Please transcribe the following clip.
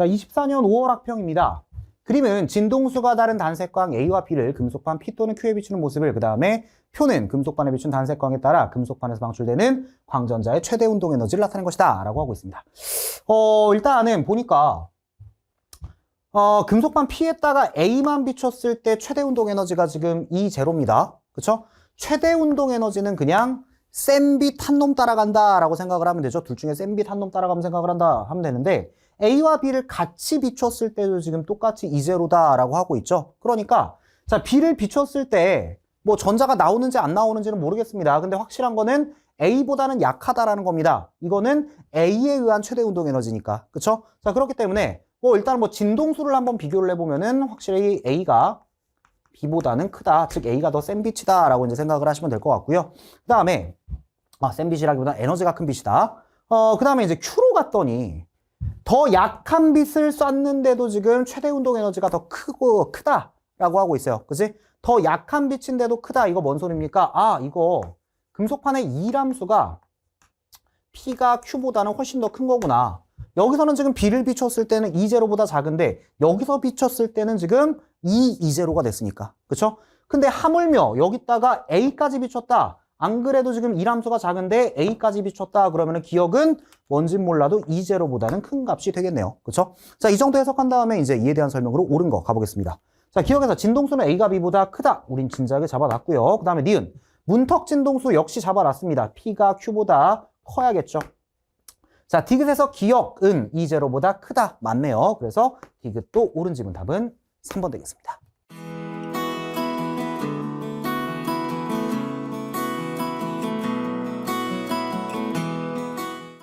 자, 24년 5월 학평입니다. 그림은 진동수가 다른 단색광 A와 B를 금속판 P 또는 Q에 비추는 모습을 그 다음에 표는 금속판에 비춘 단색광에 따라 금속판에서 방출되는 광전자의 최대 운동 에너지를 나타낸 것이다 라고 하고 있습니다. 어, 일단은 보니까 어, 금속판 P에다가 A만 비췄을 때 최대 운동 에너지가 지금 E 제로입니다. 그쵸? 최대 운동 에너지는 그냥 센 빛 한 놈 따라간다 라고 생각을 하면 되죠. 둘 중에 센 빛 한 놈 따라가면 생각을 한다 하면 되는데 A와 B를 같이 비췄을 때도 지금 똑같이 E0다 라고 하고 있죠. 그러니까 자 B를 비췄을 때 뭐 전자가 나오는지 안 나오는지는 모르겠습니다. 근데 확실한 거는 A보다는 약하다라는 겁니다. 이거는 A에 의한 최대 운동 에너지니까. 그쵸? 자 그렇기 때문에 뭐 일단 뭐 진동수를 한번 비교를 해 보면은 확실히 A가 B보다는 크다. 즉 A가 더 센 빛이다 라고 이제 생각을 하시면 될 것 같고요. 그 다음에 아, 센 빛이라기보다 에너지가 큰 빛이다. 어, 그 다음에 이제 Q로 갔더니 더 약한 빛을 쐈는데도 지금 최대 운동 에너지가 더 크고 크다라고 하고 있어요. 그지? 더 약한 빛인데도 크다. 이거 뭔 소리입니까? 아, 이거 금속판의 이람수가 P가 Q보다는 훨씬 더 큰 거구나. 여기서는 지금 B를 비췄을 때는 E0보다 작은데 여기서 비췄을 때는 지금 E, E0가 됐으니까. 그쵸? 근데 하물며 여기다가 A까지 비췄다. 안 그래도 지금 이람수가 작은데 A까지 비췄다. 그러면은 기억은 뭔진 몰라도 E0보다는 큰 값이 되겠네요. 그쵸? 자, 이 정도 해석한 다음에 이제 이에 대한 설명으로 옳은 거 가보겠습니다. 자, 기억해서 진동수는 A가 B보다 크다. 우린 진작에 잡아놨고요. 그 다음에 니은. 문턱 진동수 역시 잡아놨습니다. P가 Q보다 커야겠죠. 자, 디귿에서 기억은 E0보다 크다. 맞네요. 그래서 디귿도 옳은 지문 답은 3번 되겠습니다.